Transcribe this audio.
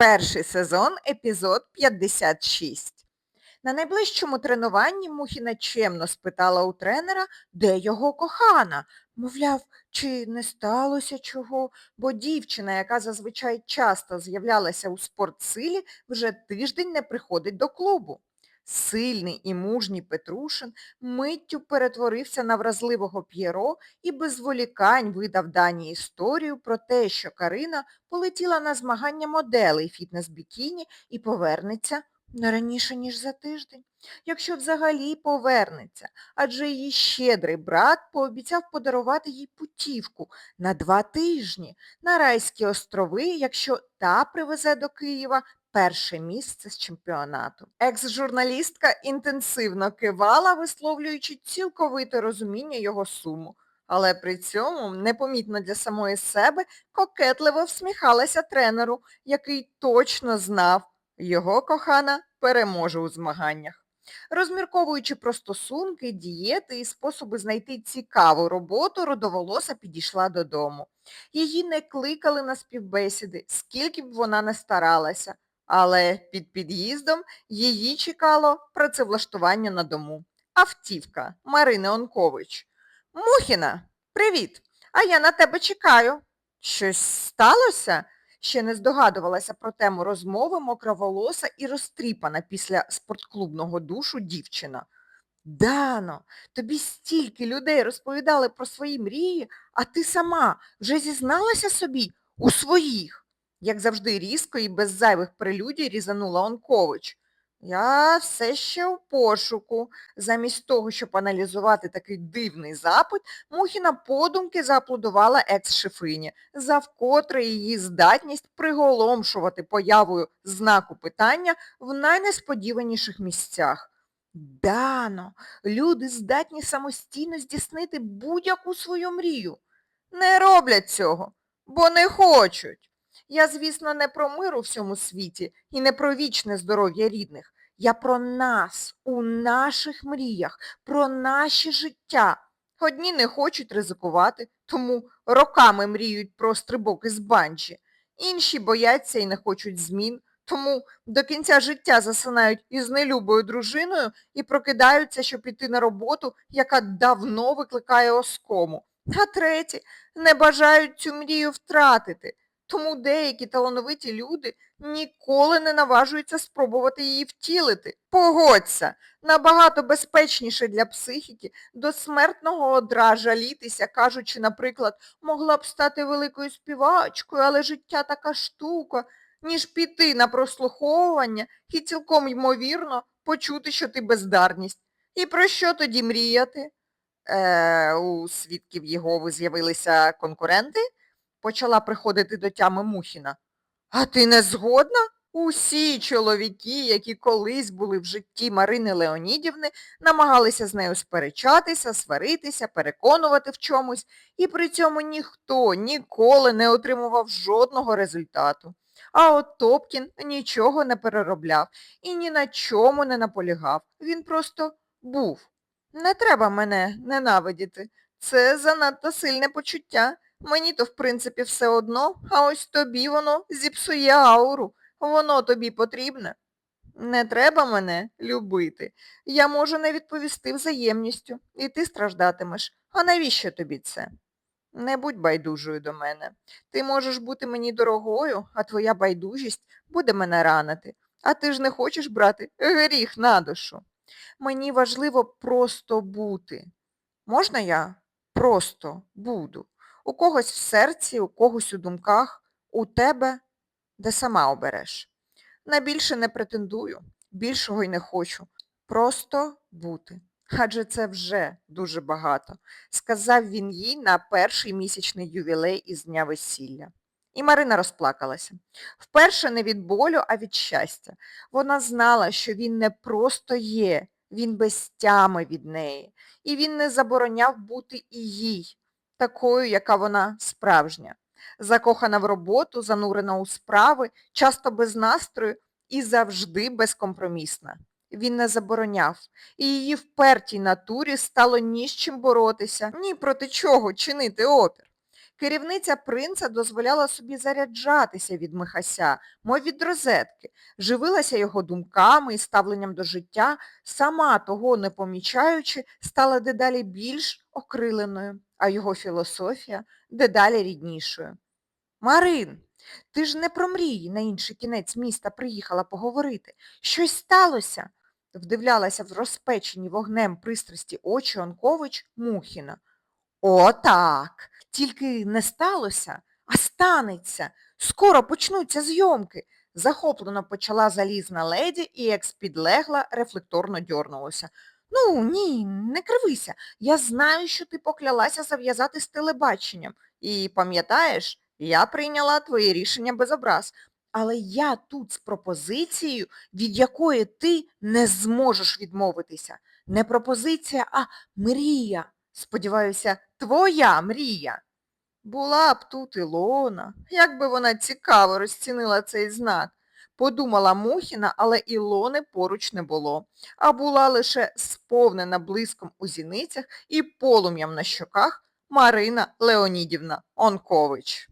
Перший сезон, епізод 56. На найближчому тренуванні Мухіна чемно спитала у тренера, де його кохана. Мовляв, чи не сталося чого, бо дівчина, яка зазвичай часто з'являлася у спортсилі, вже тиждень не приходить до клубу. Сильний і мужній Петрушин миттю перетворився на вразливого П'єро і без зволікань видав дані історію про те, що Карина полетіла на змагання моделей фітнес-бікіні і повернеться не раніше, ніж за тиждень. Якщо взагалі повернеться, адже її щедрий брат пообіцяв подарувати їй путівку на два тижні на Райські острови, якщо та привезе до Києва перше місце з чемпіонату. Екс-журналістка інтенсивно кивала, висловлюючи цілковите розуміння його суму. Але при цьому, непомітно для самої себе, кокетливо всміхалася тренеру, який точно знав, його кохана переможе у змаганнях. Розмірковуючи про стосунки, дієти і способи знайти цікаву роботу, родоволоса підійшла додому. Її не кликали на співбесіди, скільки б вона не старалася, але під під'їздом її чекало працевлаштування на дому. Автівка Марини Онкович. Мухіна, привіт! А я на тебе чекаю. Щось сталося? Ще не здогадувалася про тему розмови мокроволоса і розтріпана після спортклубного душу дівчина. Дано, тобі стільки людей розповідали про свої мрії, а ти сама вже зізналася собі у своїх, як завжди різко і без зайвих прелюдій різанула Онкович. Я все ще у пошуку. Замість того, щоб аналізувати такий дивний запит, Мухіна подумки зааплодувала екс-шефині, за вкотре її здатність приголомшувати появою знаку питання в найнесподіваніших місцях. Дано, люди здатні самостійно здійснити будь-яку свою мрію. Не роблять цього, бо не хочуть. Я, звісно, не про мир у всьому світі і не про вічне здоров'я рідних. Я про нас, у наших мріях, про наші життя. Одні не хочуть ризикувати, тому роками мріють про стрибок із банджі. Інші бояться і не хочуть змін, тому до кінця життя засинають із нелюбою дружиною і прокидаються, щоб піти на роботу, яка давно викликає оскому. А треті не бажають цю мрію втратити. Тому деякі талановиті люди ніколи не наважуються спробувати її втілити. Погодься, набагато безпечніше для психіки до смертного одра жалітися, кажучи, наприклад, могла б стати великою співачкою, але життя така штука, ніж піти на прослуховування і цілком ймовірно почути, що ти бездарність. І про що тоді мріяти? Е, У свідків Єгови з'явилися конкуренти? Почала приходити до тями Мухіна. А ти не згодна? Усі чоловіки, які колись були в житті Марини Леонідівни, намагалися з нею сперечатися, сваритися, переконувати в чомусь, і при цьому ніхто ніколи не отримував жодного результату. А от Топкін нічого не переробляв і ні на чому не наполягав. Він просто був. Не треба мене ненавидіти. Це занадто сильне почуття. Мені то, в принципі, все одно, а ось тобі воно зіпсує ауру. Воно тобі потрібне. Не треба мене любити. Я можу не відповісти взаємністю, і ти страждатимеш. А навіщо тобі це? Не будь байдужою до мене. Ти можеш бути мені дорогою, а твоя байдужість буде мене ранити. А ти ж не хочеш брати гріх на душу. Мені важливо просто бути. Можна я просто буду? У когось в серці, у когось у думках, у тебе, де сама обереш. На більше не претендую, більшого й не хочу. Просто бути. Адже це вже дуже багато, сказав він їй на перший місячний ювілей із дня весілля. І Марина розплакалася. Вперше не від болю, а від щастя. Вона знала, що він не просто є, він без тями від неї. І він не забороняв бути і їй такою, яка вона справжня. Закохана в роботу, занурена у справи, часто без настрою і завжди безкомпромісна. Він не забороняв, і її впертій натурі стало ні з чим боротися, ні проти чого чинити опір. Керівниця принца дозволяла собі заряджатися від Михася, мов від розетки, живилася його думками і ставленням до життя, сама того не помічаючи, стала дедалі більш окриленою, а його філософія дедалі ріднішою. Марин, ти ж не про мрії на інший кінець міста приїхала поговорити. Щось сталося? Вдивлялася в розпечені вогнем пристрасті очі Онкович Мухіна. О, так, тільки не сталося, а станеться. Скоро почнуться зйомки. Захоплено почала залізна леді і як спідлегла рефлекторно дьорнулася. Ну, ні, не кривися. Я знаю, що ти поклялася зав'язати з телебаченням. І пам'ятаєш, я прийняла твоє рішення без образ. Але я тут з пропозицією, від якої ти не зможеш відмовитися. Не пропозиція, а мрія. Сподіваюся, твоя мрія. Була б тут Ілона, як би вона цікаво розцінила цей знак. Подумала Мухіна, але Ілони поруч не було, а була лише сповнена блиском у зіницях і полум'ям на щоках Марина Леонідівна Онкович.